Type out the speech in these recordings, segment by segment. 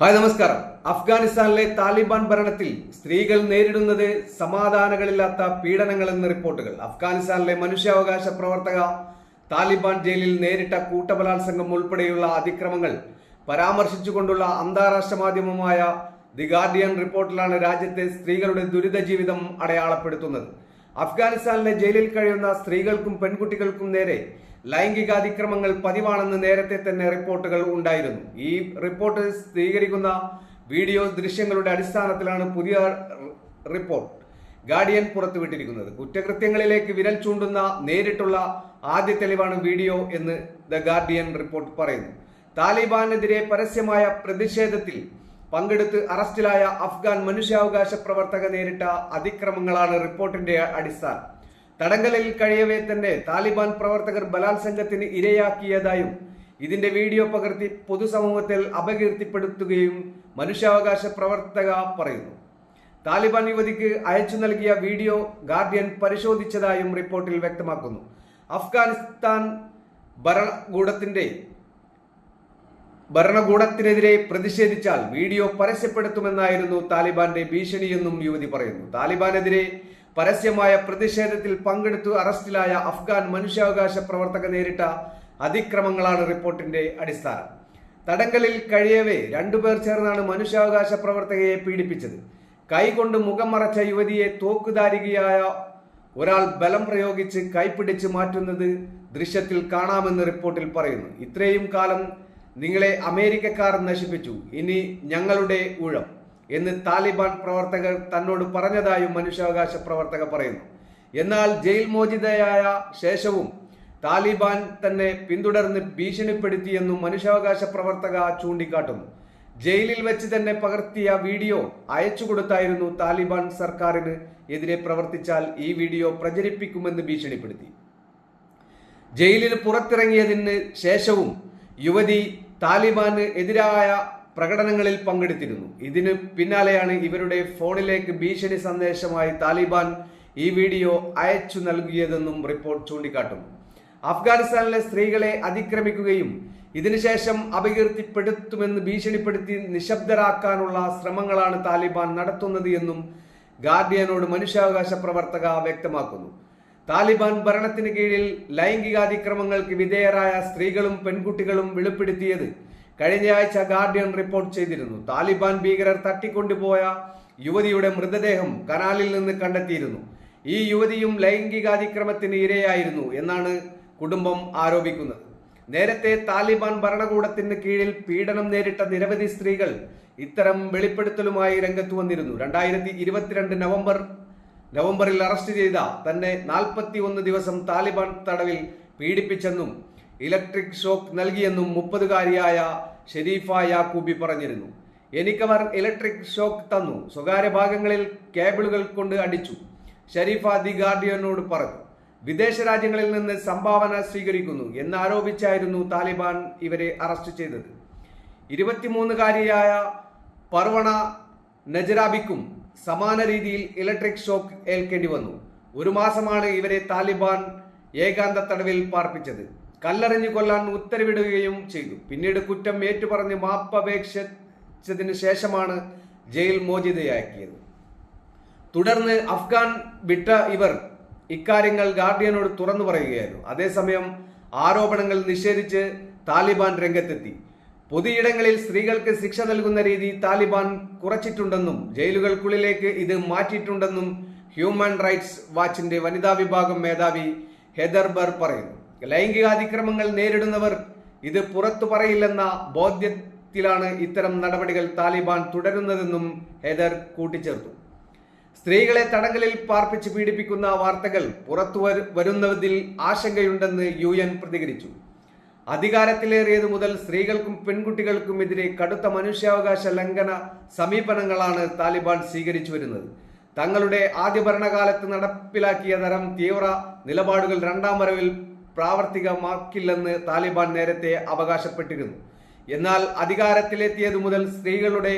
Hi നമസ്കാരം. അഫ്ഗാനിസ്ഥാനിലെ താലിബാൻ ഭരണത്തിൽ സ്ത്രീകൾ നേരിടുന്നത് സമാധാനങ്ങളില്ലാത്ത പീഡനങ്ങൾ എന്ന റിപ്പോർട്ടുകൾ. അഫ്ഗാനിസ്ഥാനിലെ മനുഷ്യാവകാശ പ്രവർത്തക താലിബാൻ ജയിലിൽ നേരിട്ട കൂട്ടബലാത്സംഗം ഉൾപ്പെടെയുള്ള അതിക്രമങ്ങൾ പരാമർശിച്ചുകൊണ്ടുള്ള അന്താരാഷ്ട്ര മാധ്യമമായ ദി ഗാർഡിയൻ റിപ്പോർട്ടിലാണ് രാജ്യത്തെ സ്ത്രീകളുടെ ദുരിത ജീവിതം അടയാളപ്പെടുത്തുന്നത്. അഫ്ഗാനിസ്ഥാനിലെ ജയിലിൽ കഴിയുന്ന സ്ത്രീകൾക്കും പെൺകുട്ടികൾക്കും നേരെ ലൈംഗികാതിക്രമങ്ങൾ പതിവാണെന്ന് നേരത്തെ തന്നെ റിപ്പോർട്ടുകൾ ഉണ്ടായിരുന്നു. ഈ റിപ്പോർട്ട് സ്ഥിരീകരിക്കുന്ന വീഡിയോ ദൃശ്യങ്ങളുടെ അടിസ്ഥാനത്തിലാണ് പുതിയ റിപ്പോർട്ട് ഗാർഡിയൻ പുറത്തുവിട്ടിരിക്കുന്നത്. കുറ്റകൃത്യങ്ങളിലേക്ക് വിരൽ ചൂണ്ടുന്ന നേരിട്ടുള്ള ആദ്യ തെളിവാണ് വീഡിയോ എന്ന് ദ ഗാർഡിയൻ റിപ്പോർട്ട് പറയുന്നു. താലിബാനെതിരെ പരസ്യമായ പ്രതിഷേധത്തിൽ പങ്കെടുത്ത് അറസ്റ്റിലായ അഫ്ഗാൻ മനുഷ്യാവകാശ പ്രവർത്തക നേരിട്ട അതിക്രമങ്ങളാണ് റിപ്പോർട്ടിന്റെ അടിസ്ഥാനം. തടങ്കലിൽ കഴിയവേ തന്നെ താലിബാൻ പ്രവർത്തകർ ബലാത്സംഗത്തിന് ഇരയാക്കിയതായും ഇതിന്റെ വീഡിയോ പകർത്തി പൊതുസമൂഹത്തിൽ അപകീർത്തിപ്പെടുത്തുകയും മനുഷ്യാവകാശ പ്രവർത്തക പറയുന്നു. താലിബാൻ യുവതിക്ക് അയച്ചു നൽകിയ വീഡിയോ ഗാർഡിയൻ പരിശോധിച്ചതായും റിപ്പോർട്ടിൽ വ്യക്തമാക്കുന്നു. അഫ്ഗാനിസ്ഥാൻ ഭരണകൂടത്തിന്റെ ഭരണകൂടത്തിനെതിരെ പ്രതിഷേധിച്ചാൽ വീഡിയോ പരസ്യപ്പെടുത്തുമെന്നായിരുന്നു താലിബാന്റെ ഭീഷണിയെന്നും യുവതി പറയുന്നു. താലിബാനെതിരെ പരസ്യമായ പ്രതിഷേധത്തിൽ പങ്കെടുത്തു അറസ്റ്റിലായ അഫ്ഗാൻ മനുഷ്യാവകാശ പ്രവർത്തക നേരിട്ട അതിക്രമങ്ങളാണ് റിപ്പോർട്ടിന്റെ അടിസ്ഥാനം. തടങ്കലിൽ കഴിയവേ രണ്ടുപേർ ചേർന്നാണ് മനുഷ്യാവകാശ പ്രവർത്തകയെ പീഡിപ്പിച്ചത്. കൈകൊണ്ട് മുഖം മറച്ച യുവതിയെ തോക്കുധാരികയായ ഒരാൾ ബലം പ്രയോഗിച്ച് കൈപ്പിടിച്ച് മാറ്റുന്നത് ദൃശ്യത്തിൽ കാണാമെന്ന് റിപ്പോർട്ടിൽ പറയുന്നു. ഇത്രയും കാലം നിങ്ങളെ അമേരിക്കക്കാർ നശിപ്പിച്ചു. ഇനി ഞങ്ങളുടെ ഊഴം. എന്ന് താലിബാൻ പ്രവർത്തകർ തന്നോട് പറഞ്ഞതായും മനുഷ്യാവകാശ പ്രവർത്തകർ പറയുന്നു. എന്നാൽ ജയിൽ മോചിതയായ ശേഷവും താലിബാൻ തന്നെ പിന്തുടർന്ന് ഭീഷണിപ്പെടുത്തിയെന്നും മനുഷ്യാവകാശ പ്രവർത്തക ചൂണ്ടിക്കാട്ടുന്നു. ജയിലിൽ വെച്ച് തന്നെ പകർത്തിയ വീഡിയോ അയച്ചു കൊടുത്തായിരുന്നു താലിബാൻ സർക്കാരിന് എതിരെ പ്രവർത്തിച്ചാൽ ഈ വീഡിയോ പ്രചരിപ്പിക്കുമെന്ന് ഭീഷണിപ്പെടുത്തി. ജയിലിന് പുറത്തിറങ്ങിയതിന് ശേഷവും യുവതി താലിബാന് എതിരായ പ്രകടനങ്ങളിൽ പങ്കെടുത്തിരുന്നു. ഇതിന് പിന്നാലെയാണ് ഇവരുടെ ഫോണിലേക്ക് ഭീഷണി സന്ദേശമായി താലിബാൻ ഈ വീഡിയോ അയച്ചു നൽകിയതെന്നും റിപ്പോർട്ട് ചൂണ്ടിക്കാട്ടുന്നു. അഫ്ഗാനിസ്ഥാനിലെ സ്ത്രീകളെ അതിക്രമിക്കുകയും ഇതിനുശേഷം അപകീർത്തിപ്പെടുത്തുമെന്ന് ഭീഷണിപ്പെടുത്തി നിശബ്ദരാക്കാനുള്ള ശ്രമങ്ങളാണ് താലിബാൻ നടത്തുന്നത് എന്നും ഗാർഡിയനോട് മനുഷ്യാവകാശ പ്രവർത്തക വ്യക്തമാക്കുന്നു. താലിബാൻ ഭരണത്തിന് കീഴിൽ ലൈംഗികാതിക്രമങ്ങൾക്ക് വിധേയരായ സ്ത്രീകളും പെൺകുട്ടികളും വെളിപ്പെടുത്തിയത് കഴിഞ്ഞയാഴ്ച ഗാർഡിയൻ റിപ്പോർട്ട് ചെയ്തിരുന്നു. താലിബാൻ ഭീകരർ തട്ടിക്കൊണ്ടുപോയ യുവതിയുടെ മൃതദേഹം കനാലിൽ നിന്ന് കണ്ടെത്തിയിരുന്നു. ഈ യുവതിയും ലൈംഗികാതിക്രമത്തിന് ഇരയായിരുന്നു എന്നാണ് കുടുംബം ആരോപിക്കുന്നത്. നേരത്തെ താലിബാൻ ഭരണകൂടത്തിന് കീഴിൽ പീഡനം നേരിട്ട നിരവധി സ്ത്രീകൾ ഇത്തരം വെളിപ്പെടുത്തലുമായി രംഗത്ത് വന്നിരുന്നു. രണ്ടായിരത്തി ഇരുപത്തിരണ്ട് നവംബർ നവംബറിൽ അറസ്റ്റ് ചെയ്ത തന്നെ നാൽപ്പത്തി ഒന്ന് ദിവസം താലിബാൻ തടവിൽ പീഡിപ്പിച്ചെന്നും ഇലക്ട്രിക് ഷോക്ക് നൽകിയെന്നും മുപ്പതുകാരിയായ ഷെരീഫ യാക്കൂബി പറഞ്ഞിരുന്നു. എനിക്കവർ ഇലക്ട്രിക് ഷോക്ക് തന്നു. സ്വകാര്യ ഭാഗങ്ങളിൽ കേബിളുകൾ കൊണ്ട് അടിച്ചു. ഷരീഫ ദി ഗാർഡിയനോട് പറഞ്ഞു വിദേശ രാജ്യങ്ങളിൽ നിന്ന് സംഭാവന സ്വീകരിക്കുന്നു എന്നാരോപിച്ചായിരുന്നു താലിബാൻ ഇവരെ അറസ്റ്റ് ചെയ്തത്. ഇരുപത്തിമൂന്നുകാരിയായ പർവണ നജറാബിക്കും സമാന രീതിയിൽ ഇലക്ട്രിക് ഷോക്ക് ഏൽക്കേണ്ടി വന്നു. ഒരു മാസമാണ് ഇവരെ താലിബാൻ ഏകാന്ത തടവിൽ പാർപ്പിച്ചത്. കല്ലെറിഞ്ഞു കൊല്ലാൻ ഉത്തരവിടുകയും ചെയ്തു. പിന്നീട് കുറ്റം ഏറ്റുപറഞ്ഞ് മാപ്പപേക്ഷിച്ചതിന് ശേഷമാണ് ജയിൽ മോചിതയാക്കിയത്. തുടർന്ന് അഫ്ഗാൻ വിട്ട ഇവർ ഇക്കാര്യങ്ങൾ ഗാർഡിയനോട് തുറന്നു പറയുകയായിരുന്നു. അതേസമയം ആരോപണങ്ങൾ നിഷേധിച്ച് താലിബാൻ രംഗത്തെത്തി. പൊതുയിടങ്ങളിൽ സ്ത്രീകൾക്ക് ശിക്ഷ നൽകുന്ന രീതി താലിബാൻ കുറച്ചിട്ടുണ്ടെന്നും ജയിലുകൾക്കുള്ളിലേക്ക് ഇത് മാറ്റിയിട്ടുണ്ടെന്നും ഹ്യൂമൻ റൈറ്റ്സ് വാച്ചിന്റെ വനിതാ വിഭാഗം മേധാവി ഹെദർബർ പറയുന്നു. ലൈംഗികാതിക്രമങ്ങൾ നേരിടുന്നവർ ഇത് പുറത്തു പറയില്ലെന്ന ബോധ്യത്തിലാണ് ഇത്തരം നടപടികൾ താലിബാൻ തുടരുന്നതെന്നും ഹെദർ കൂട്ടിച്ചേർത്തു. സ്ത്രീകളെ തടങ്കലിൽ പാർപ്പിച്ച് പീഡിപ്പിക്കുന്ന വാർത്തകൾ പുറത്തു വരുന്നതിൽ ആശങ്കയുണ്ടെന്ന് യു എൻ പ്രതികരിച്ചു. അധികാരത്തിലേറിയത് മുതൽ സ്ത്രീകൾക്കും പെൺകുട്ടികൾക്കും എതിരെ കടുത്ത മനുഷ്യാവകാശ ലംഘന സമീപനങ്ങളാണ് താലിബാൻ സ്വീകരിച്ചു വരുന്നത്. തങ്ങളുടെ ആദ്യ ഭരണകാലത്ത് നടപ്പിലാക്കിയ തരം തീവ്ര നിലപാടുകൾ രണ്ടാം വരവിൽ പ്രാവർത്തികമാക്കില്ലെന്ന് താലിബാൻ നേരത്തെ അവകാശപ്പെട്ടിരുന്നു. എന്നാൽ അധികാരത്തിലെത്തിയതു മുതൽ സ്ത്രീകളുടെ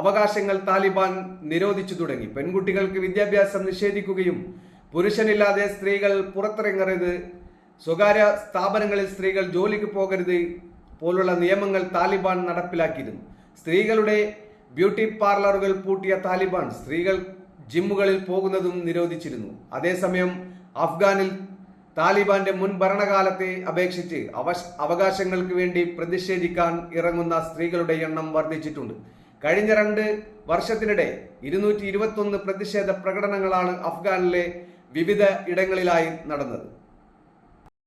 അവകാശങ്ങൾ താലിബാൻ നിരോധിച്ചു തുടങ്ങി. പെൺകുട്ടികൾക്ക് വിദ്യാഭ്യാസം നിഷേധിക്കുകയും പുരുഷനില്ലാതെ സ്ത്രീകൾ പുറത്തിറങ്ങരുത് സ്വകാര്യ സ്ഥാപനങ്ങളിൽ സ്ത്രീകൾ ജോലിക്ക് പോകരുത് പോലുള്ള നിയമങ്ങൾ താലിബാൻ നടപ്പിലാക്കിയിരുന്നു. സ്ത്രീകളുടെ ബ്യൂട്ടി പാർലറുകൾ പൂട്ടിയ താലിബാൻ സ്ത്രീകൾ ജിമ്മുകളിൽ പോകുന്നതും നിരോധിച്ചിരുന്നു. അതേസമയം അഫ്ഗാനിൽ താലിബാന്റെ മുൻ ഭരണകാലത്തെ അപേക്ഷിച്ച് അവകാശങ്ങൾക്ക് വേണ്ടി പ്രതിഷേധിക്കാൻ ഇറങ്ങുന്ന സ്ത്രീകളുടെ എണ്ണം വർദ്ധിച്ചിട്ടുണ്ട്. കഴിഞ്ഞ രണ്ട് വർഷത്തിനിടെ ഇരുന്നൂറ്റി ഇരുപത്തൊന്ന് പ്രതിഷേധ പ്രകടനങ്ങളാണ് അഫ്ഗാനിലെ വിവിധ ഇടങ്ങളിലായി നടന്നത്.